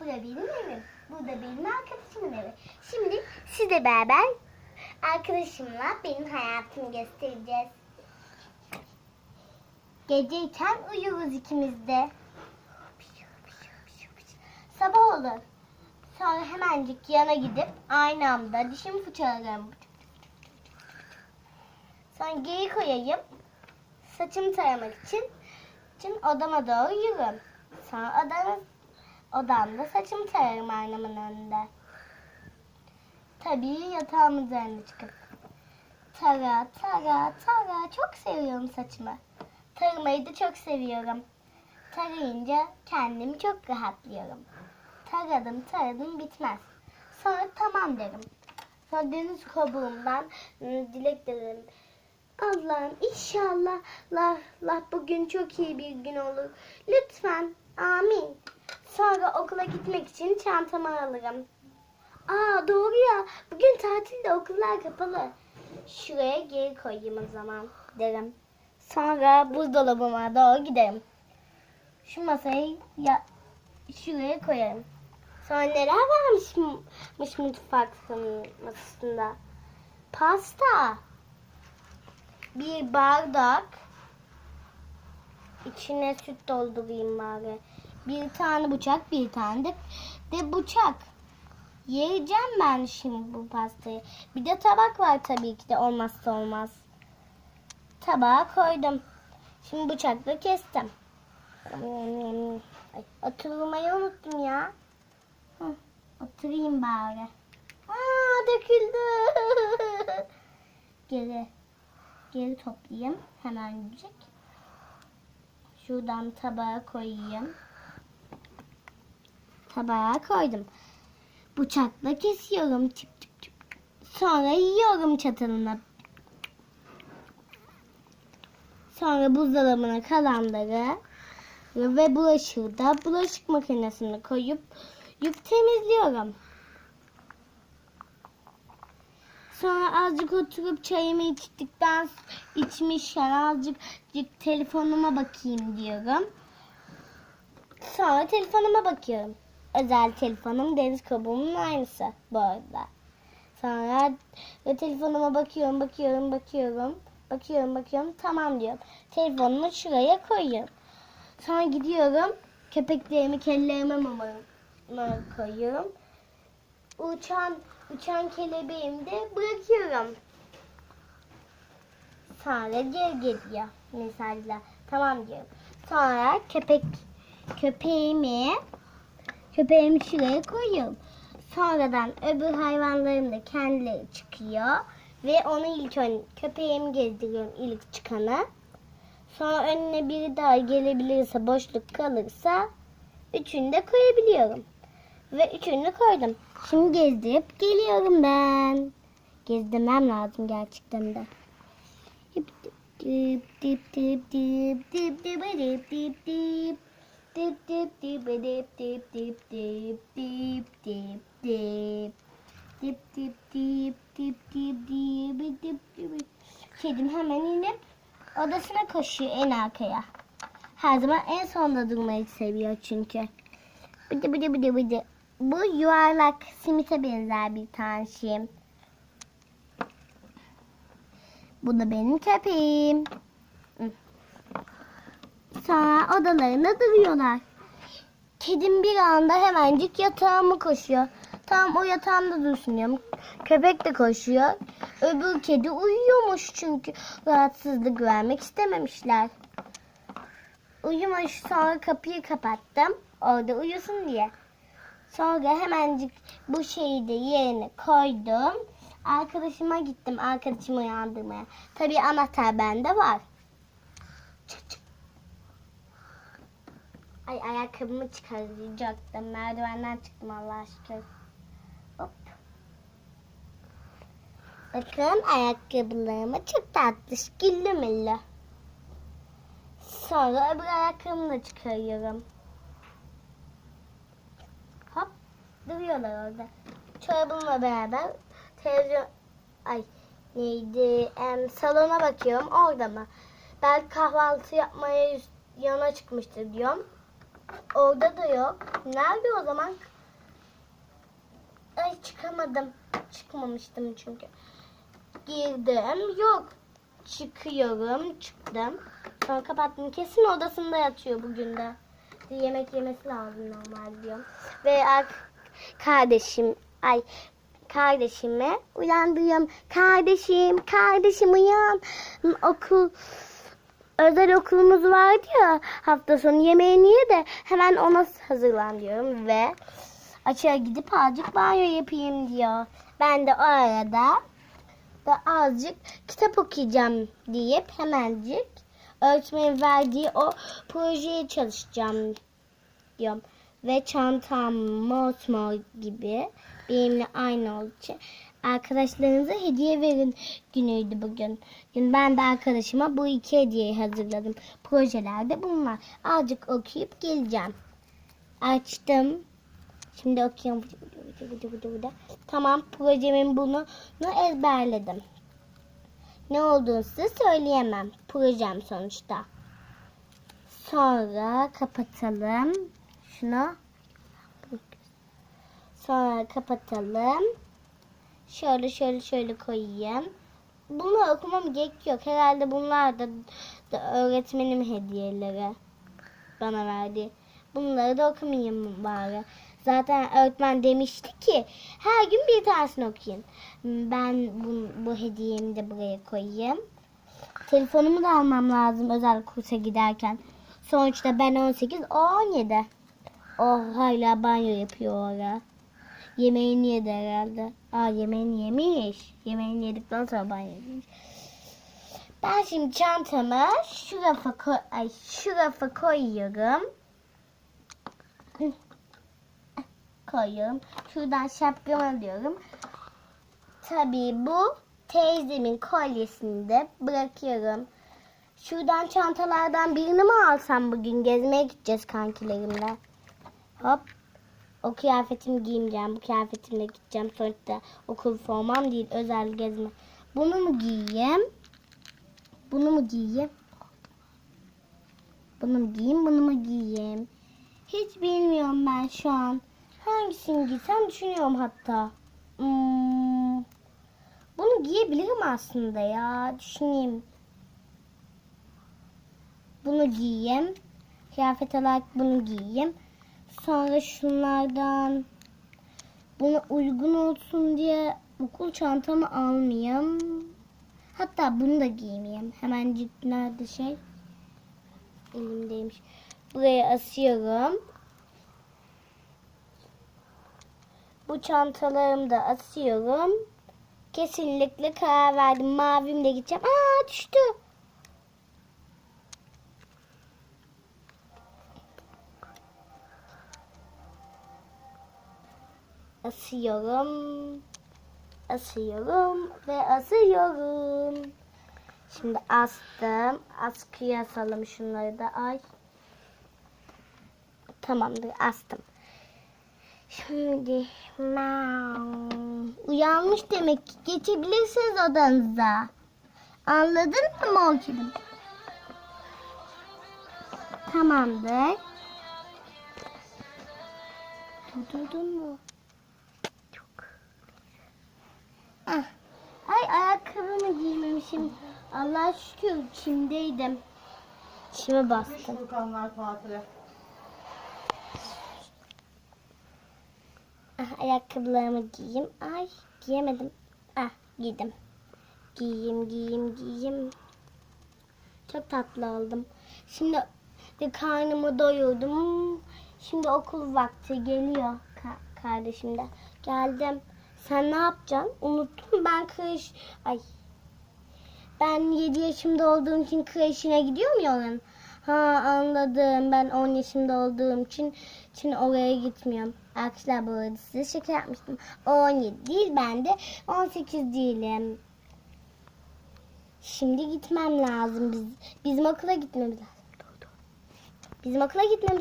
Bu da benim evim. Bu da benim arkadaşımın evi. Şimdi sizle beraber arkadaşımla benim hayatımı göstereceğiz. Geceyken uyuruz ikimiz de. Sabah olur. Sonra hemencik yana gidip aynı anda dişimi fırçalarım. Sonra geri koyayım. Saçımı taramak için, için odama doğru yürürüm. Sonra odamı, odamda saçımı tararım aynamın önünde. Tabii yatağımın üzerine çıkıp. Tara, tara, tara. Çok seviyorum saçımı. Taramayı da çok seviyorum. Tarayınca kendimi çok rahatlıyorum. Taradım, taradım bitmez. Sonra tamam derim. Sonra deniz kabuğumdan ıı, dilek dilerim. Allah'ım inşallah la, la bugün çok iyi bir gün olur. Lütfen. Amin. Sonra okula gitmek için çantamı alırım. Aa doğru ya. Bugün tatilde okullar kapalı. Şuraya geri koyayım o zaman derim. Sonra buzdolabıma doğru giderim. Şu masayı ya, şuraya koyarım. Sonra neler varmış mı- mış mutfak masasında? Pasta. Bir bardak. İçine süt doldurayım bari. Bir tane bıçak, bir tane de, de bıçak. Yiyeceğim ben şimdi bu pastayı. Bir de tabak var tabii ki de olmazsa olmaz. Tabağa koydum. Şimdi bıçakla kestim. Ay, oturmayı unuttum ya. Hı, oturayım bari. Aa döküldü. Geri geri toplayayım hemencik. Şuradan tabağa koyayım. Tabağa koydum. Bıçakla kesiyorum. Çıp çıp çıp. Sonra yiyorum çatalına. Sonra buzdolabına kalanları ve bulaşığı da bulaşık makinesine koyup yük temizliyorum. Sonra azıcık oturup çayımı içtikten içmişken azıcık azıcık telefonuma bakayım diyorum. Sonra telefonuma bakıyorum. Özel telefonum deniz kabuğumun aynısı bu arada. Sonra ve telefonuma bakıyorum, bakıyorum, bakıyorum. Bakıyorum, bakıyorum. Tamam diyorum. Telefonumu şuraya koyuyorum. Sonra gidiyorum. Köpeklerimi kellerime mamama koyuyorum. Uçan uçan kelebeğimi de bırakıyorum. Sonra geri geliyor mesajla. Tamam diyorum. Sonra köpek köpeğimi köpeğimi şuraya koyuyorum. Sonradan öbür hayvanlarım da kendileri çıkıyor. Ve onu ilk ön, köpeğimi gezdiriyorum ilk çıkanı. Sonra önüne biri daha gelebilirse boşluk kalırsa üçünü de koyabiliyorum. Ve üçünü koydum. Şimdi gezdirip geliyorum ben. Gezdirmem lazım gerçekten de. Dip dip dip dip dip dip dip dip dip dip dip dip dip dip dip dip dip dip dip dip dip dip dip dip dip dip dip dip Kedim hemen inip odasına koşuyor en arkaya. Her zaman en sonda durmayı seviyor çünkü. Bıdı bıdı bıdı bıdı. Bu yuvarlak simite benzer bir tane şey. Bu da benim köpeğim. Sonra odalarında duruyorlar. Kedim bir anda hemencik yatağıma koşuyor. Tam o yatağımda dursun diyorum. Köpek de koşuyor. Öbür kedi uyuyormuş çünkü rahatsızlık vermek istememişler. Uyumuş sonra kapıyı kapattım. Orada uyusun diye. Sonra hemencik bu şeyi de yerine koydum. Arkadaşıma gittim arkadaşımı uyandırmaya. Tabii anahtar bende var. Çık çık. Ay ayakkabımı çıkaracaktım. Merdivenden çıktım Allah şükür. Hop. Bakın ayakkabılarımı çok tatlış. Güllü müllü. Sonra öbür ayakkabımı da çıkarıyorum. Hop. Duruyorlar orada. Çorabımla beraber televizyon ay neydi em, salona bakıyorum orada mı? Belki kahvaltı yapmaya yana çıkmıştır diyorum. Orada da yok. Nerede o zaman? Ay çıkamadım. Çıkmamıştım çünkü. Girdim. Yok. Çıkıyorum. Çıktım. Sonra kapattım. Kesin odasında yatıyor bugün de. Yemek yemesi lazım normal diyorum. Ve ar- kardeşim ay kardeşime uyandırıyorum. Kardeşim, kardeşim uyan. Okul özel okulumuz vardı ya hafta sonu yemeğini ye de hemen ona hazırlan diyorum ve açığa gidip azıcık banyo yapayım diyor. Ben de o arada da azıcık kitap okuyacağım deyip hemencik öğretmenin verdiği o projeye çalışacağım diyorum. Ve çantam mosmor gibi benimle aynı olduğu için arkadaşlarınıza hediye verin günüydü bugün. Gün ben de arkadaşıma bu iki hediyeyi hazırladım. Projelerde bunlar. Azıcık okuyup geleceğim. Açtım. Şimdi okuyorum. Tamam projemin bunu, ezberledim. Ne olduğunu size söyleyemem. Projem sonuçta. Sonra kapatalım. Şunu. Sonra kapatalım. Şöyle şöyle şöyle koyayım. Bunu okumam gerek yok. Herhalde bunlar da, da öğretmenim hediyeleri. Bana verdi. Bunları da okumayayım bari. Zaten öğretmen demişti ki her gün bir tanesini okuyun. Ben bu, bu hediyemi de buraya koyayım. Telefonumu da almam lazım özel kursa giderken. Sonuçta ben 18, o 17. O hala banyo yapıyor orada. Yemeğini yedi herhalde. Aa yemeğini yemiş. Yemeğini yedikten sonra banyo yemiş. Ben şimdi çantamı şu rafa, koy ay, şu rafa koyuyorum. Koyuyorum. Şuradan şapkamı alıyorum. Tabii bu teyzemin kolyesini de bırakıyorum. Şuradan çantalardan birini mi alsam bugün gezmeye gideceğiz kankilerimle. Hop. O kıyafetimi giymeyeceğim. Bu kıyafetimle gideceğim. Sonuçta okul formam değil. Özel gezme. Bunu mu giyeyim? Bunu mu giyeyim? Bunu mu giyeyim? Bunu mu giyeyim? Hiç bilmiyorum ben şu an. Hangisini giysem düşünüyorum hatta. Hmm, bunu giyebilirim aslında ya. Düşüneyim. Bunu giyeyim. Kıyafet olarak bunu giyeyim. Sonra şunlardan buna uygun olsun diye okul çantamı almayayım. Hatta bunu da giymeyeyim. Hemen nerede şey? Elimdeymiş. Buraya asıyorum. Bu çantalarımı da asıyorum. Kesinlikle karar verdim. Mavimle gideceğim. Aa düştü. Asıyorum. Asıyorum ve asıyorum. Şimdi astım. Askıya asalım şunları da. Ay. Tamamdır astım. Şimdi uyanmış demek ki geçebilirsiniz odanıza. Anladın mı Morkilim? Tamamdır. Durdurdun mu? Çok. Ah. Ay ayakkabımı giymemişim. Allah şükür çimdeydim. Çime bastım. Furkanlar tatile. Ah, ayakkabılarımı giyeyim. Ay giyemedim. Ah giydim. Giyeyim giyeyim giyeyim. Çok tatlı oldum. Şimdi de karnımı doyurdum. Şimdi okul vakti geliyor ka- kardeşim de. Geldim. Sen ne yapacaksın? Unuttum ben kreş... Ay. Ben 7 yaşımda olduğum için kreşine gidiyorum ya oranın. Ha anladım. Ben 10 yaşımda olduğum için, için oraya gitmiyorum. Arkadaşlar bu arada size şaka yapmıştım. O 17 değil ben de 18 değilim. Şimdi gitmem lazım. Biz, bizim okula gitmemiz lazım. Bizim okula gitmemiz